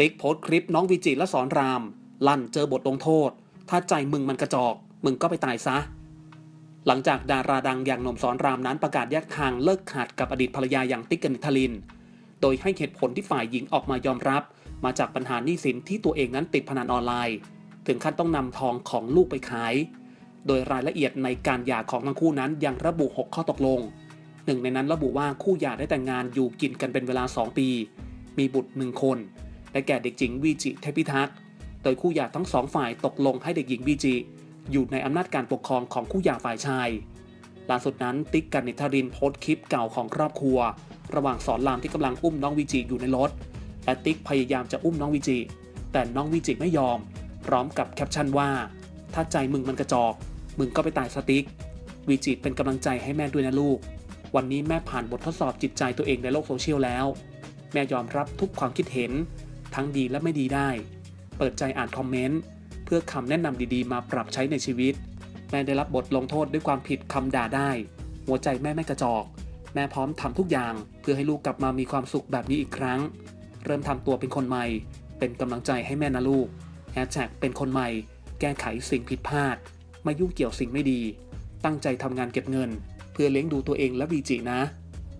ติ๊กโพสต์คลิปน้องวิจิและสอนราม ลั่นเจอบทลงโทษ ถ้าใจมึงมันกระจอก มึงก็ไปตายซะ หลังจากดาราดังอย่างหนมสอนรามนั้นประกาศแยกทางเลิกขาดกับอดีตภรรยาอย่างติ๊กกนิทลิน โดยให้เหตุผลที่ฝ่ายหญิงออกมายอมรับ มาจากปัญหาหนี้สินที่ตัวเองนั้นติดพนันออนไลน์ ถึงขั้นต้องนำทองของลูกไปขาย โดยรายละเอียดในการหย่าของทั้งคู่นั้นยังระบุ 6 ข้อตกลงหนึ่งในนั้นระบุว่าคู่หย่าได้แต่งงานอยู่กินกันเป็นเวลา 2 ปี มีบุตรหนึ่งคน ได้แก่เด็กหญิงวีจิเทพิทักษ์โดยคู่หย่าทั้งสองฝ่ายตกลงให้เด็กหญิงวีจิอยู่ในอำนาจการปกครองของคู่หย่าฝ่ายชายล่าสุดนั้นติ๊กกันนิทารินโพสต์คลิปเก่าของครอบครัว ระหว่างสอนรามที่กำลังอุ้มน้องวีจิอยู่ในรถและติ๊กพยายามจะอุ้มน้องวีจิแต่น้องวีจิไม่ยอม พร้อมกับแคปชั่นว่า ถ้าใจมึงมันกระจอก มึงก็ไปตายสติ๊กวีจิเป็นกำลังใจให้แม่ด้วยนะลูก วันนี้แม่ผ่านบททดสอบจิตใจตัวเองในโลกโซเชียลแล้ว แม่ยอมรับทุกความคิดเห็น ทั้งดีและไม่ดีได้ เปิดใจอ่านคอมเมนต์เพื่อคำแนะนำดีๆ มาปรับใช้ในชีวิต แม่ได้รับบทลงโทษด้วยความผิดคำด่าได้ หัวใจแม่ไม่กระจอก แม่พร้อมทำทุกอย่าง เพื่อให้ลูกกลับมามีความสุขแบบนี้อีกครั้ง เริ่มทำตัวเป็นคนใหม่ เป็นกำลังใจให้แม่นะลูกแฮชแท็กเป็นคนใหม่ แก้ไขสิ่งผิดพลาด ไม่ยุ่งเกี่ยวสิ่งไม่ดี ตั้งใจทำงานเก็บเงิน เพื่อเลี้ยงดูตัวเองและวีจินะ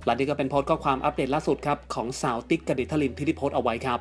หลังนี้ก็เป็นโพสต์ข้อความอัปเดตล่าสุดครับของสาวติ๊กกระดิษฐลินที่ได้โพสต์เอาไว้ครับ